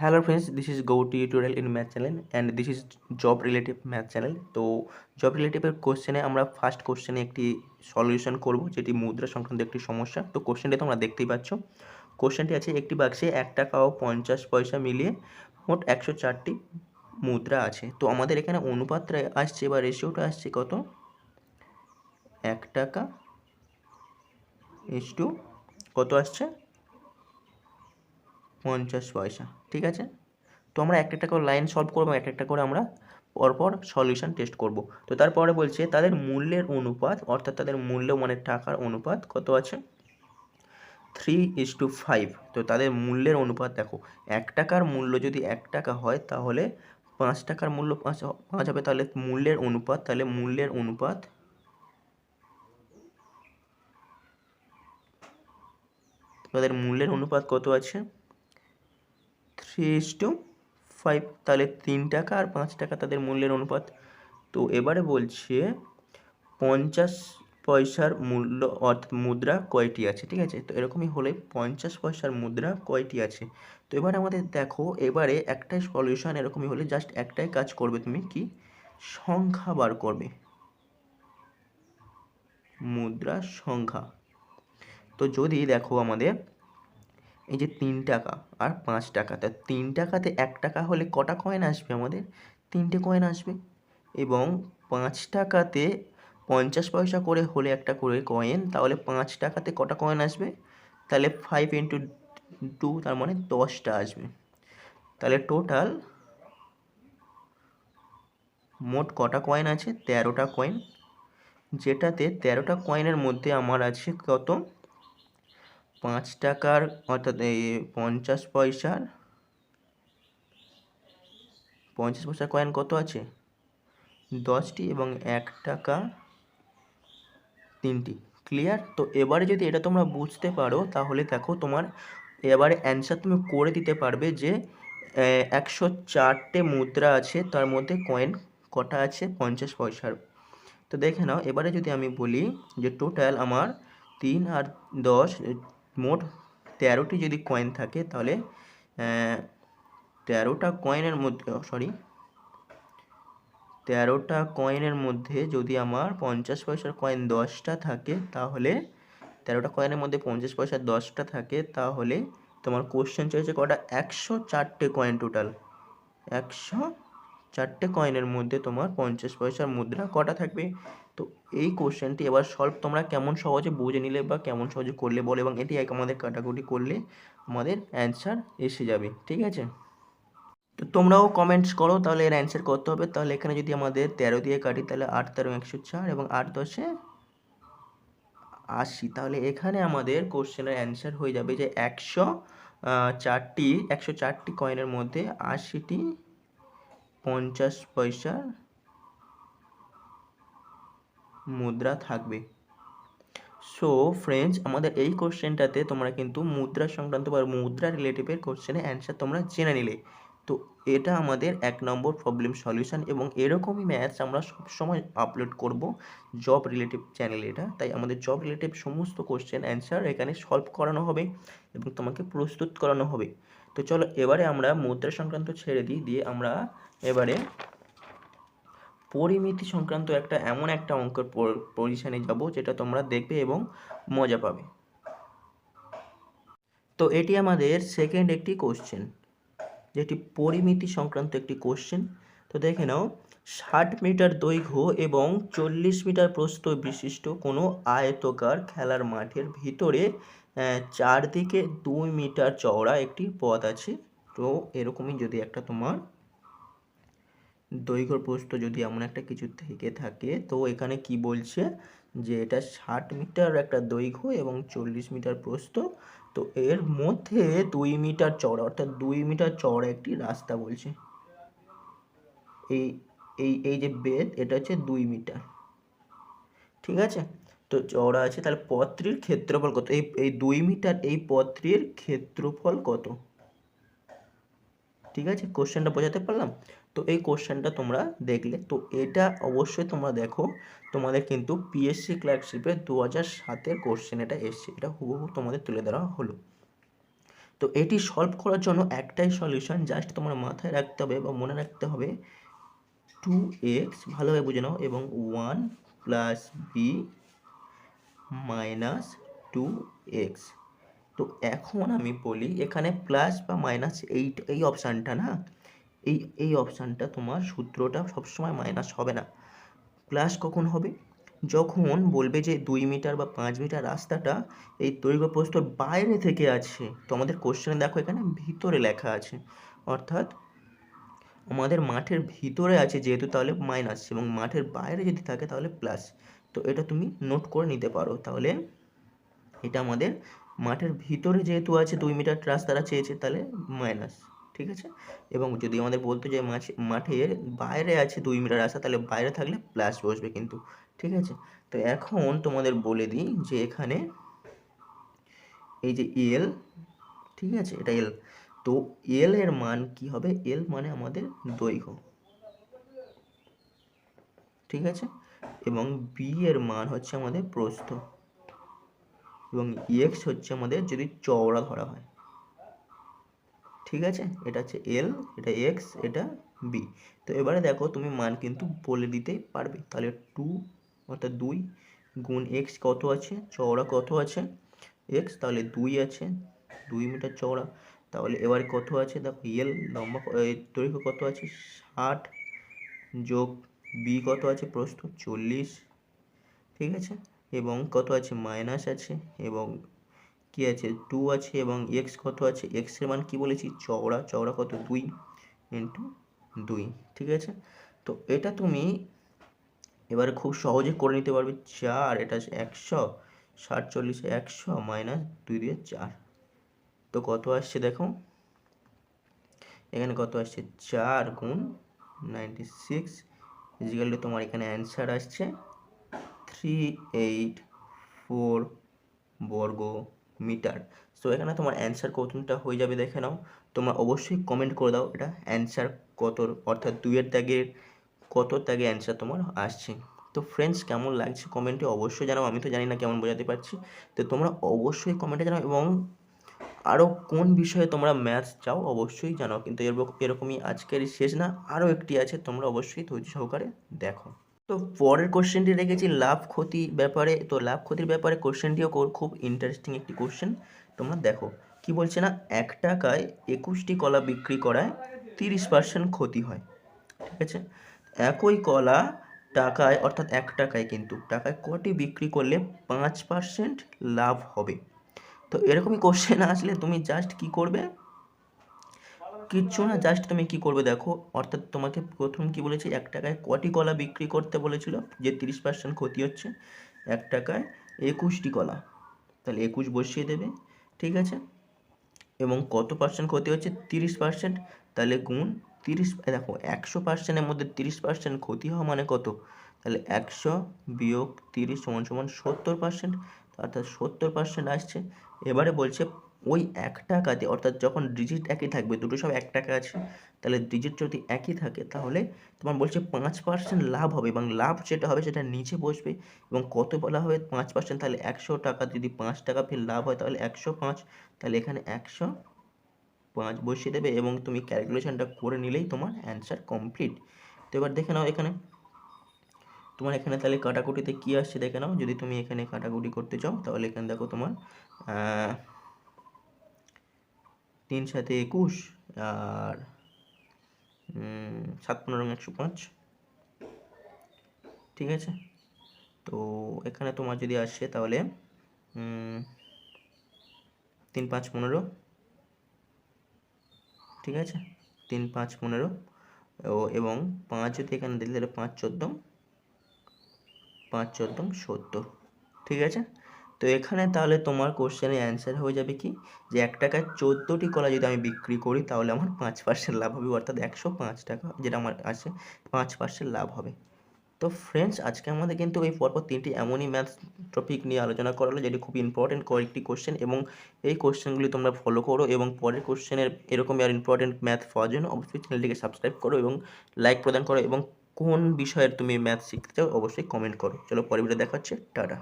Hello friends, this is Go Tutorial in Math channel and this is job relative math channel. তো job রিলেটিভের কোশ্চেনে আমরা first কোশ্চেনে একটি সলিউশন করব যেটি মুদ্রা সংক্রান্ত একটি সমস্যা। তো কোশ্চেনটি তোমরা দেখতেই পাচ্ছ। কোশ্চেনটি আছে একটি বাক্সে এক টাকা ও পঞ্চাশ পয়সা মিলিয়ে মোট একশো চারটি মুদ্রা আছে। তো আমাদের এখানে অনুপাতটা আসছে বা রেশিওটা আসছে কত? এক টাকা ইস টু কত আসছে? পঞ্চাশ পয়সা, ঠিক আছে? তো আমরা একটা একটা করে লাইন সলভ করব, একটা একটা করে আমরা পরপর সলিউশন টেস্ট করব। তো তারপরে বলছে, তাদের মূল্যের অনুপাত, অর্থাৎ তাদের মূল্য মানে টাকার অনুপাত কত আছে? থ্রি ইস টু ফাইভ তো তাদের মূল্যের অনুপাত দেখো, এক টাকার মূল্য যদি এক টাকা হয়, তাহলে পাঁচ টাকার মূল্য পাঁচ পাঁচ হবে, তাহলে মূল্যের অনুপাত, তাহলে মূল্যের অনুপাত তাদের মূল্যের অনুপাত কত আছে? ইস টু ফাইভ তাহলে তিন টাকা আর পাঁচ টাকা তাদের মূল্যের অনুপাত। তো এবারে বলছে পঞ্চাশ পয়সার মূল্য অর্থাৎ মুদ্রা কয়টি আছে, ঠিক আছে? তো এরকমই হলে পঞ্চাশ পয়সার মুদ্রা কয়টি আছে? তো এবারে আমাদের দেখো, এবারে একটাই সলিউশন এরকমই হলে জাস্ট একটাই কাজ করবে তুমি কি? সংখ্যা বার করবে। মুদ্রা সংখ্যা। তো যদি দেখো আমাদের এই যে তিন টাকা আর পাঁচ টাকা, তা তিন টাকাতে এক টাকা হলে কটা কয়েন আসবে আমাদের? তিনটে কয়েন আসবে। এবং পাঁচ টাকাতে পঞ্চাশ পয়সা করে হলে একটা করে কয়েন তাহলে পাঁচ টাকাতে কটা কয়েন আসবে? তাহলে ফাইভ ইন্টু টু তার মানে দশটা আসবে। তাহলে টোটাল মোট কটা কয়েন আছে? তেরোটা কয়েন যেটাতে তেরোটা কয়েনের মধ্যে আমার আছে কত? পাঁচ টাকার অর্থাৎ পঞ্চাশ পয়সার পঞ্চাশ পয়সার কয়েন কত আছে? দশটি এবং এক টাকা তিনটি। ক্লিয়ার তো এবারে যদি এটা তোমরা বুঝতে পারো, তাহলে দেখো তোমার এবারে অ্যান্সার তুমি করে দিতে পারবে যে একশো চারটে মুদ্রা আছে, তার মধ্যে কয়েন কটা আছে? পঞ্চাশ পয়সার। তো দেখে নাও, এবারে যদি আমি বলি যে টোটাল আমার তিন আর দশ মোট তেরোটি যদি কয়েন থাকে, তাহলে তেরোটা কয়েনের মধ্যে সরি তেরোটা কয়েনের মধ্যে যদি আমার পঞ্চাশ পয়সার কয়েন দশটা থাকে, তাহলে, তেরোটা কয়েনের মধ্যে পঞ্চাশ পয়সার দশটা থাকে, তাহলে তোমার কোশ্চেন চাইছে কটা? একশো চারটে কয়েন টোটাল একশো চারটে কয়েনের মধ্যে তোমার পঞ্চাশ পয়সার মুদ্রা কটা থাকবে? তো এই কোশ্চেনটি এবার সলভ তোমরা কেমন সহজে বুঝে নিলে বা কেমন সহজে করলে বলো এবং এটি এক আমাদের কাটাকুটি করলে আমাদের অ্যান্সার এসে যাবে, ঠিক আছে? তো তোমরাও কমেন্টস করো, তাহলে এর অ্যান্সার করতে হবে? তাহলে এখানে যদি আমাদের তেরো দিয়ে কাটি, তাহলে আট, তেরো, একশো চার এবং আট, দশে আশি। তাহলে এখানে আমাদের কোশ্চেনের অ্যান্সার হয়ে যাবে যে একশো চারটি একশো চারটি কয়েনের মধ্যে আশিটি পঞ্চাশ পয়সার মুদ্রা থাকবে। সো ফ্রেন্ডস আমাদের এই কোশ্চেনটাতে তোমরা কিন্তু মুদ্রা সংক্রান্ত বা মুদ্রা রিলেটিভের কোশ্চেনের অ্যান্সার তোমরা জেনে নিলে। এটা আমাদের এক নম্বর প্রবলেম সলিউশন এবং এরকমই ম্যাথস আমরা সবসময় আপলোড করব জব রিলেটিভ চ্যানেলে এটা। তাই আমাদের জব রিলেটিভ সমস্ত কোশ্চেন অ্যান্সার এখানে সলভ করানো হবে এবং তোমাকে প্রস্তুত করানো হবে। তো চলো এবারে আমরা মুদ্রা সংক্রান্ত ছেড়ে দিই, দিয়ে আমরা এবারে পরিমিতি সংক্রান্ত একটা এমন একটা অঙ্কের পজিশানে যাব যেটা তোমরা দেখবে এবং মজা পাবে। তো এটি আমাদের সেকেন্ড একটি কোশ্চেন যেটি পরিমিতি সংক্রান্ত একটি কোশ্চেন তো দেখে নাও, ষাট মিটার দৈর্ঘ্য এবং চল্লিশ মিটার প্রস্থ বিশিষ্ট কোনো আয়তকার খেলার মাঠের ভিতরে চারদিকে দুই মিটার চওড়া একটি পথ আছে। তো এরকমই যদি একটা তোমার দৈর্ঘ্য প্রস্থ যদি এমন একটা কিছু থেকে থাকে, তো এখানে কি বলছে? যে এটা ষাট মিটার একটা দৈর্ঘ্য এবং চল্লিশ মিটার প্রস্থ তো এর মধ্যে দুই মিটার চওড়া অর্থাৎ দুই মিটার চওড়া একটি রাস্তা বলছে। এই এই এই যে বেদ, এটা হচ্ছে দুই মিটার। ঠিক আছে? তো চওড়া আছে, তাহলে পত্রীর ক্ষেত্রফল কত? এই এই দুই মিটার, এই পত্রীর ক্ষেত্রফল কত? ঠিক আছে? কোশ্চেনটা বোঝাতে পারলাম? তো এই কোশ্চেনটা তোমরা দেখলে। তো এটা অবশ্যই তোমরা দেখো, তোমাদের কিন্তু পিএসসি ক্লার্কশিপে দু হাজার সাতের কোশ্চেন এটা এসছে। এটা হুবহু তোমাদের তুলে ধরা হলো। তো এটি সলভ করার জন্য একটাই সলিউশন জাস্ট তোমার মাথায় রাখতে হবে বা মনে রাখতে হবে টু এক্স ভালোভাবে বুঝে নাও, এবং one plus B minus two X তো এখন আমি বলি এখানে প্লাস বা মাইনাস এই এই অপশানটা না এই এই অপশানটা তোমার সূত্রটা সবসময় মাইনাস হবে না। প্লাস কখন হবে? যখন বলবে যে দুই মিটার বা পাঁচ মিটার রাস্তাটা এই দৈর্ঘ্য প্রস্তর বাইরে থেকে আছে। তো আমাদের কোশ্চেনে দেখো এখানে ভিতরে লেখা আছে। অর্থাৎ আমাদের মাঠের ভিতরে আছে যেহেতু তাহলে মাইনাস এবং মাঠের বাইরে যদি থাকে তাহলে প্লাস তো এটা তুমি নোট করে নিতে পারো। তাহলে এটা আমাদের মাঠের ভিতরে যেহেতু আছে দুই মিটার রাস্তাটা চেয়েছে তাহলে মাইনাস ঠিক আছে? এবং যদি আমাদের বলতো যে মাছ, মাঠের বাইরে আছে দুই মিটার রাস্তা, তাহলে বাইরে থাকলে প্লাস বসবে কিন্তু, ঠিক আছে? তো এখন তোমাদের বলে দিই যে এখানে এই যে এল ঠিক আছে? এটা এল তো এল এর মান কি হবে? এল মানে আমাদের দৈর্ঘ্য, ঠিক আছে? এবং বি এর মান হচ্ছে আমাদের প্রস্থ, এবং এক্স হচ্ছে আমাদের যদি চওড়া ধরা হয়। ঠিক আছে? এটা হচ্ছে এল এটা এক্স এটা বি তো এবারে দেখো, তুমি মান কিন্তু বলে দিতে পারবে। তাহলে টু অর্থাৎ দুই গুণ এক্স কত আছে? চওড়া কত আছে? এক্স তাহলে দুই আছে। দুই মিটার চওড়া। তাহলে এবারে কত আছে? দেখো এল লম্বা দৈর্ঘ্য কত আছে? ষাট যোগ বি কত আছে? প্রস্থ চল্লিশ। ঠিক আছে? এবং কত আছে? মাইনাস আছে। এবং কি আছে? টু আছে এবং এক্স কত আছে? এক্সের মান কি বলেছি? চওড়া। চওড়া কত? দুই ইন্টু দুই। ঠিক আছে? তো এটা তুমি এবারে খুব সহজে করে নিতে পারবে। চার, এটা একশো। ষাট, চল্লিশে, একশো মাইনাস দুই দিয়ে চার। তো কত আসছে দেখো? এখানে কত আসছে? চার গুণ নাইনটি সিক্স ইজিক্যাল তোমার এখানে অ্যান্সার আসছে। থ্রি এইট ফোর বর্গ মিটার। সো এখানে তোমার অ্যান্সার কতটা হয়ে যাবে দেখে নাও। তোমরা অবশ্যই কমেন্ট করে দাও এটা অ্যান্সার কত অর্থাৎ দুইয়ের ত্যাগের কত ত্যাগে অ্যান্সার তোমার আসছে। তো ফ্রেন্ডস কেমন লাগছে কমেন্টে অবশ্যই জানাও। আমি তো জানি না কেমন বোঝাতে পারছি। তো তোমরা অবশ্যই কমেন্টে জানাও এবং আরও কোন বিষয়ে তোমরা ম্যাথস চাও অবশ্যই জানাও। কিন্তু এরকমই আজকের শেষ না আরও একটি আছে তোমরা অবশ্যই ধৈর্য সহকারে দেখো। তো পরের কোশ্চেনটি রেখেছি লাভ ক্ষতি ব্যাপারে, তো লাভ ক্ষতির ব্যাপারে কোশ্চেনটিও খুব ইন্টারেস্টিং একটি কোশ্চেন তোমরা দেখো, কি বলছে না, এক টাকায় একুশটি কলা বিক্রি করায় তিরিশ পার্সেন্ট ক্ষতি হয়, ঠিক আছে? একই কলা টাকায়, অর্থাৎ এক টাকায় কিন্তু, টাকায় কটি বিক্রি করলে পাঁচ পার্সেন্ট লাভ হবে? তো এরকমই কোশ্চেন আসলে তুমি জাস্ট কি করবে কিচ্ছু না জাস্ট তুমি কি করবে দেখো, অর্থাৎ তোমাকে প্রথম কি বলেছে, এক টাকায় কটি কলা বিক্রি করতে বলেছিল, যে তিরিশ পার্সেন্ট ক্ষতি হচ্ছে, এক টাকায় একুশটি কলা। তাহলে একুশ বসিয়ে দেবে, ঠিক আছে? এবং কত পার্সেন্ট ক্ষতি হচ্ছে? তিরিশ পার্সেন্ট তাহলে গুণ তিরিশ দেখো, একশো পার্সেন্টের মধ্যে তিরিশ পার্সেন্ট ক্ষতি হওয়া মানে কত? তাহলে একশো বিয়োগ তিরিশ সমান সমান সত্তর পার্সেন্ট অর্থাৎ সত্তর পার্সেন্ট আসছে। এবারে বলছে ওই এক টাকাতে, অর্থাৎ যখন ডিজিট একই থাকবে, দুটো সব এক টাকা আছে, তাহলে ডিজিট যদি একই থাকে, তাহলে তোমার বলছে পাঁচ পার্সেন্ট লাভ হবে এবং লাভ যেটা হবে সেটা নিচে বসবে এবং কত বলা হবে পাঁচ পার্সেন্ট তাহলে একশো টাকা, যদি পাঁচ টাকা ফের লাভ হয় তাহলে একশো পাঁচ, তাহলে এখানে একশো পাঁচ বসিয়ে দেবে এবং তুমি ক্যালকুলেশনটা করে নিলেই তোমার অ্যান্সার কমপ্লিট তো এবার দেখে নাও এখানে। তোমার এখানে তাহলে কাটাকুটিতে কী আসছে দেখে নাও। যদি তুমি এখানে কাটাকুটি করতে চাও, তাহলে এখানে দেখো তোমার তিন সাথে একুশ, আর সাত পনেরো একশো পাঁচ। ঠিক আছে? তো এখানে তোমার যদি আসে তাহলে তিন পাঁচ পনেরো। ঠিক আছে? তিন পাঁচ পনেরো। ও, এবং পাঁচ যদি এখানে দিলে তাহলে পাঁচ চোদ্দ। পাঁচ চোদ্দ সত্তর। ঠিক আছে? তো এখানে তাহলে তোমার কোশ্চেনের অ্যান্সার হয়ে যাবে কি? যে এক টাকায় চোদ্দোটি কলা যদি আমি বিক্রি করি, তাহলে আমার পাঁচ পার্সেন্ট লাভ হবে, অর্থাৎ একশো পাঁচ টাকা যেটা আমার আছে, পাঁচ পার্সেন্ট লাভ হবে। তো ফ্রেন্ডস আজকে আমাদের কিন্তু এই পরপর তিনটি এমনই ম্যাথস টপিক নিয়ে আলোচনা করা হলো, যেটি খুব ইম্পর্টেন্ট কয়েকটি কোশ্চেন এবং এই কোশ্চেনগুলি তোমরা ফলো করো এবং পরের কোশ্চেনের এরকমই আর ইম্পর্টেন্ট ম্যাথ পাওয়ার জন্য অবশ্যই চ্যানেলটিকে সাবস্ক্রাইব করো এবং লাইক প্রদান করো এবং কোন বিষয়ের তুমি ম্যাথ শিখতে চাও, অবশ্যই কমেন্ট করো। চলো পরের ভিডিও দেখা হচ্ছে, টাটা।